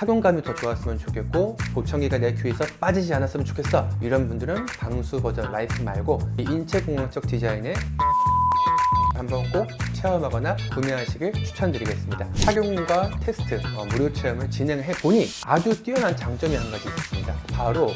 착용감이 더 좋았으면 좋겠고 보청기가 내 귀에서 빠지지 않았으면 좋겠어 이런 분들은 방수 버전 라이프 말고 이 인체공학적 디자인의 한번 꼭 체험하거나 구매하시길 추천드리겠습니다. 착용과 테스트, 어, 무료 체험을 진행해 보니 아주 뛰어난 장점이 한 가지 있습니다. 바로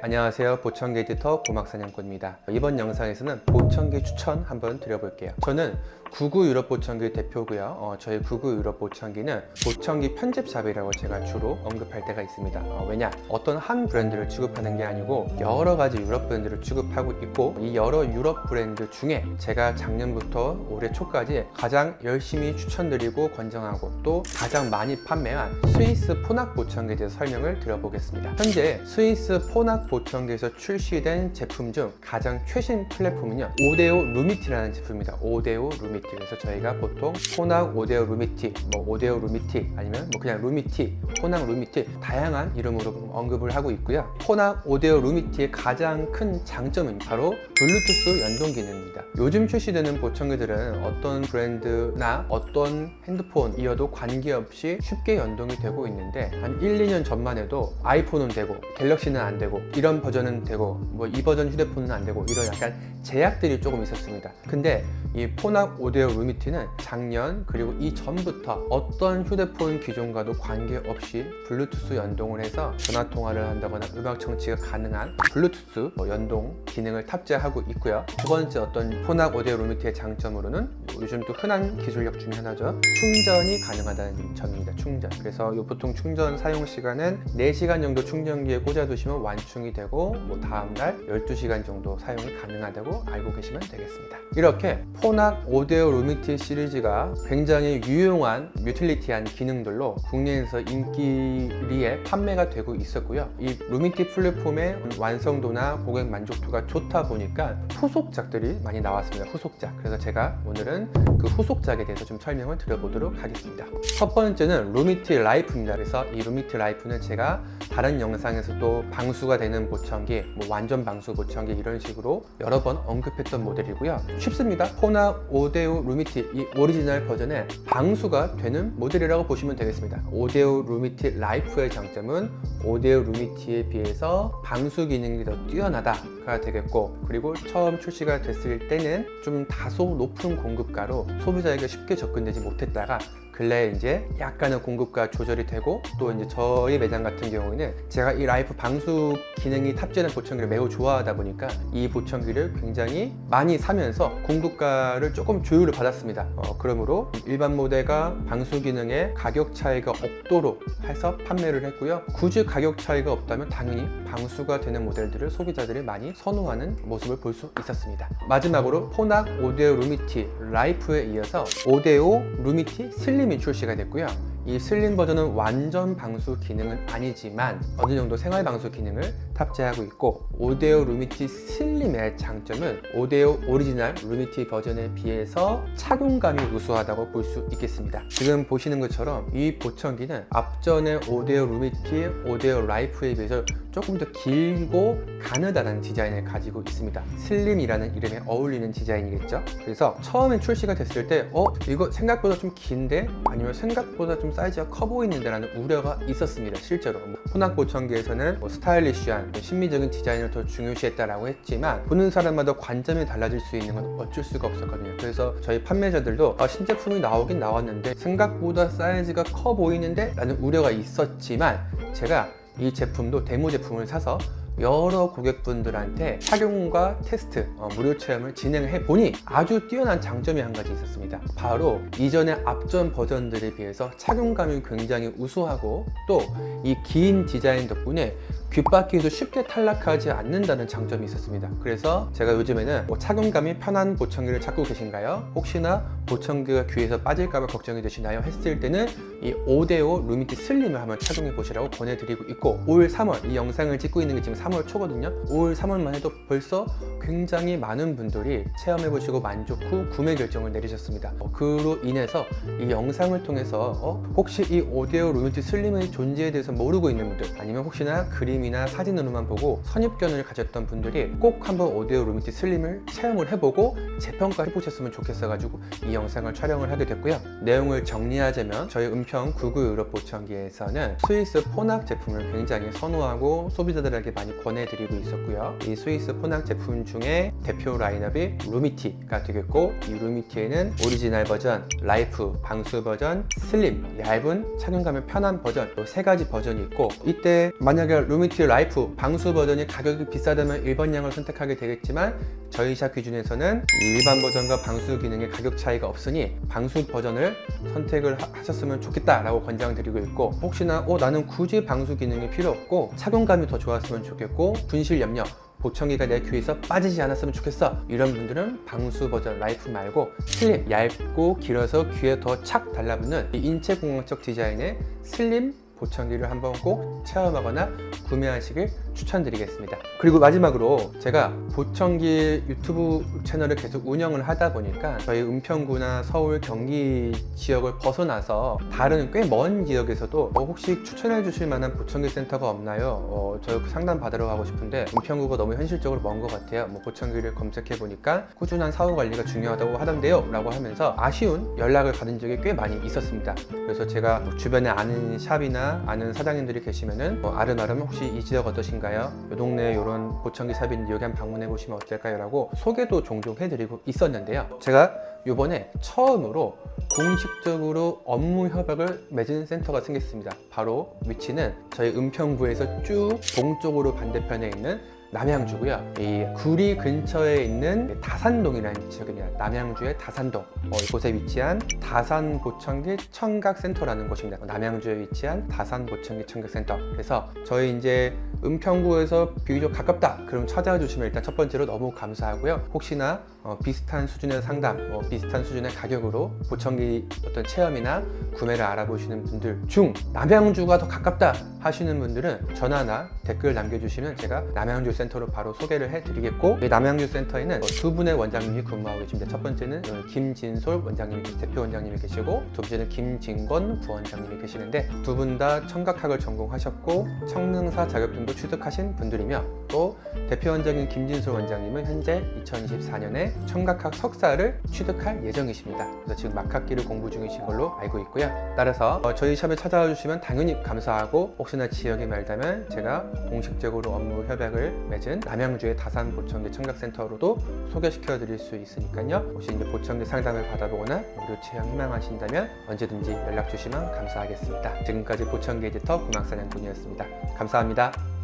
안녕하세요. 보청기 에디터 고막사냥꾼입니다. 이번 영상에서는 보청기 추천 한번 드려볼게요. 저는 구구 유럽 보청기 대표고요. 어, 저희 구구 유럽 보청기는 보청기 편집샵이라고 제가 주로 언급할 때가 있습니다. 어, 왜냐? 어떤 한 브랜드를 취급하는 게 아니고 여러 가지 유럽 브랜드를 취급하고 있고 이 여러 유럽 브랜드 중에 제가 작년부터 올해 초까지 가장 열심히 추천드리고 권장하고 또 가장 많이 판매한 스위스 포낙 보청기에 대해서 설명을 드려보겠습니다. 현재 스위스 포낙 보청기에서 출시된 제품 중 가장 최신 플랫폼은요 5대5 루미티라는 제품입니다 5대5 루미티 그래서 저희가 보통 포낙 5대5 루미티 뭐 5대5 루미티 아니면 뭐 그냥 루미티 포낙 루미티 다양한 이름으로 언급을 하고 있고요 포낙 5대5 루미티의 가장 큰 장점은 바로 블루투스 연동 기능입니다 요즘 출시되는 보청기들은 어떤 브랜드나 어떤 핸드폰이어도 관계없이 쉽게 연동이 되고 있는데 한 1, 2년 전만 해도 아이폰은 되고 갤럭시는 안 되고 이런 버전은 되고 뭐 이 버전 휴대폰은 안 되고 이런 약간 제약들이 조금 있었습니다. 근데 이 포낙 오데오 루미티는 작년 그리고 이 전부터 어떤 휴대폰 기종과도 관계없이 블루투스 연동을 해서 전화 통화를 한다거나 음악 청취가 가능한 블루투스 뭐 연동 기능을 탑재하고 있고요. 두 번째 어떤 포낙 오데오 루미티의 장점으로는 요즘 또 흔한 기술력 중에 하나죠. 충전이 가능하다는 점입니다. 충전. 그래서 요 보통 충전 사용 시간은 4시간 정도 충전기에 꽂아두시면 완충이 되고 뭐 다음날 12시간 정도 사용이 가능하다고 알고 계시면 되겠습니다. 이렇게 포낙 오데오 루미티 시리즈가 굉장히 유용한 뮤틸리티한 기능들로 국내에서 인기리에 판매가 되고 있었고요. 이 루미티 플랫폼의 완성도나 고객 만족도가 좋다 보니까 후속작들이 많이 나왔습니다. 후속작. 그래서 제가 오늘은 그 후속작에 대해서 좀 설명을 드려보도록 하겠습니다. 첫 번째는 루미티 라이프입니다. 그래서 이 루미티 라이프는 제가 다른 영상에서도 방수가 되는 보청기, 뭐 완전 방수 보청기 이런 식으로 여러 번 언급했던 모델이고요. 쉽습니다. 포나 5대 5 루미티 이 오리지널 버전의 방수가 되는 모델이라고 보시면 되겠습니다. 5대5 루미티 라이프의 장점은 5대5 루미티에 비해서 방수 기능이 더 뛰어나다가 되겠고 그리고 처음 출시가 됐을 때는 좀 다소 높은 공급가로 소비자에게 쉽게 접근되지 못했다가 근래에 이제 약간의 공급가 조절이 되고 또 이제 저희 매장 같은 경우에는 제가 이 라이프 방수 기능이 탑재된 보청기를 매우 좋아하다 보니까 이 보청기를 굉장히 많이 사면서 공급가를 조금 조율을 받았습니다. 어, 그러므로 일반 모델과 방수 기능에 가격 차이가 없도록 해서 판매를 했고요. 굳이 가격 차이가 없다면 당연히 방수가 되는 모델들을 소비자들이 많이 선호하는 모습을 볼 수 있었습니다. 마지막으로 포낙 5대5 루미티 라이프에 이어서 5대5 루미티 슬림 이 출시가 됐고요. 이 슬림 버전은 완전 방수 기능은 아니지만 어느 정도 생활 방수 기능을 탑재하고 있고 5대5 루미티 슬림의 장점은 5대5 오리지널 루미티 버전에 비해서 착용감이 우수하다고 볼 수 있겠습니다. 지금 보시는 것처럼 이 보청기는 앞전의 5대5 루미티, 5대5 라이프에 비해서 조금 더 길고 가느다란 디자인을 가지고 있습니다. 슬림이라는 이름에 어울리는 디자인이겠죠. 그래서 처음에 출시가 됐을 때, 어, 이거 생각보다 좀 긴데? 아니면 생각보다 좀 사이즈가 커 보이는데? 라는 우려가 있었습니다. 실제로. 혼합 보청기에서는 뭐 스타일리쉬한 뭐 심미적인 디자인을 더 중요시했다라고 했지만, 보는 사람마다 관점이 달라질 수 있는 건 어쩔 수가 없었거든요. 그래서 저희 판매자들도 아, 신제품이 나오긴 나왔는데, 생각보다 사이즈가 커 보이는데? 라는 우려가 있었지만, 제가 이 제품도 데모 제품을 사서 여러 고객분들한테 착용과 테스트, 어, 무료 체험을 진행해 보니 아주 뛰어난 장점이 한 가지 있었습니다. 바로 이전의 앞전 버전들에 비해서 착용감이 굉장히 우수하고 또 이 긴 디자인 덕분에 귓바퀴도 쉽게 탈락하지 않는다는 장점이 있었습니다. 그래서 제가 요즘에는 뭐 착용감이 편한 보청기를 찾고 계신가요? 혹시나 보청기가 귀에서 빠질까봐 걱정이 되시나요? 했을 때는 이 5대5 루미티 슬림을 한번 착용해 보시라고 권해드리고 있고 올 3월 이 영상을 찍고 있는 게 지금 3월 초거든요. 5월, 3월만 해도 벌써 굉장히 많은 분들이 체험해 보시고 만족 후 구매 결정을 내리셨습니다. 어, 그로 인해서 이 영상을 통해서 어, 혹시 이 오데오 루미티 슬림의 존재에 대해서 모르고 있는 분들 아니면 혹시나 그림이나 사진으로만 보고 선입견을 가졌던 분들이 꼭 한번 오데오 루미티 슬림을 체험을 해보고 재평가 해 보셨으면 좋겠어 가지고 이 영상을 촬영을 하게 됐고요. 내용을 정리하자면 저희 은평 99 유럽 보청기에서는 스위스 포낙 제품을 굉장히 선호하고 소비자들에게 많이 권해드리고 있었고요. 이 스위스 포낙 제품 중에 대표 라인업이 루미티가 되겠고 이 루미티에는 오리지널 버전, 라이프, 방수 버전, 슬림, 얇은 착용감이 편한 버전 이 세 가지 버전이 있고 이때 만약에 루미티 라이프 방수 버전이 가격이 비싸다면 1번량을 선택하게 되겠지만 저희 샵 기준에서는 이 일반 버전과 방수 기능의 가격 차이가 없으니 방수 버전을 선택을 하- 하셨으면 좋겠다라고 권장드리고 있고 혹시나 어, 나는 굳이 방수 기능이 필요 없고 착용감이 더 좋았으면 좋겠고 분실 염려 보청기가 내 귀에서 빠지지 않았으면 좋겠어. 이런 분들은 방수 버전 라이프 말고 슬림 얇고 길어서 귀에 더 착 달라붙는 이 인체공학적 디자인의 슬림 보청기를 한번 꼭 체험하거나 구매하시길 추천드리겠습니다. 그리고 마지막으로 제가 보청기 유튜브 채널을 계속 운영을 하다 보니까 저희 은평구나 서울 경기 지역을 벗어나서 다른 꽤 먼 지역에서도 어, 혹시 추천해 주실 만한 보청기 센터가 없나요? 어, 저 상담 받으러 가고 싶은데 은평구가 너무 현실적으로 먼 것 같아요. 뭐 보청기를 검색해 보니까 꾸준한 사후 관리가 중요하다고 하던데요. 라고 하면서 아쉬운 연락을 받은 적이 꽤 많이 있었습니다. 그래서 제가 뭐 주변에 아는 샵이나 아는 사장님들이 계시면은 뭐 아름아름 혹시 이 지역 어떠신가요? 이 동네에 이런 보청기 샵인데 여기 한번 방문해 보시면 어떨까요? 라고 소개도 종종 해드리고 있었는데요. 제가 이번에 처음으로 공식적으로 업무 협약을 맺은 센터가 생겼습니다. 바로 위치는 저희 은평구에서 쭉 동쪽으로 반대편에 있는 남양주고요. 이 구리 근처에 있는 다산동이라는 지역입니다. 남양주의 다산동. 어, 이곳에 위치한 다산보청기 청각센터라는 곳입니다. 남양주에 위치한 다산보청기 청각센터. 그래서 저희 이제 은평구에서 비교적 가깝다. 그럼 찾아와 주시면 일단 첫 번째로 너무 감사하고요. 혹시나 어, 비슷한 수준의 상담, 어, 비슷한 수준의 가격으로 보청기 어떤 체험이나 구매를 알아보시는 분들 중 남양주가 더 가깝다 하시는 분들은 전화나 댓글 남겨주시면 제가 남양주 센터로 바로 소개를 해드리겠고 이 남양주 센터에는 어, 두 분의 원장님이 근무하고 계십니다. 첫 번째는 어, 김진솔 원장님이 대표 원장님이 계시고 두 번째는 김진권 부원장님이 계시는데 두 분 다 청각학을 전공하셨고 청능사 자격증 도 취득하신 분들이며 또 대표 원장인 김진솔 원장님은 현재 2024년에 청각학 석사를 취득할 예정이십니다. 그래서 지금 막학기를 공부 중이신 걸로 알고 있고요. 따라서 어, 저희 샵에 찾아와 주시면 당연히 감사하고 혹시나 지역이 멀다면 제가 공식적으로 업무 협약을 맺은 남양주의 다산 보청기 청각센터로도 소개시켜 드릴 수 있으니까요. 혹시 이제 보청기 상담을 받아보거나 의료 체험 희망하신다면 언제든지 연락 주시면 감사하겠습니다. 지금까지 보청기 에디터 구막사냥꾼이었습니다. 감사합니다.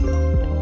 Música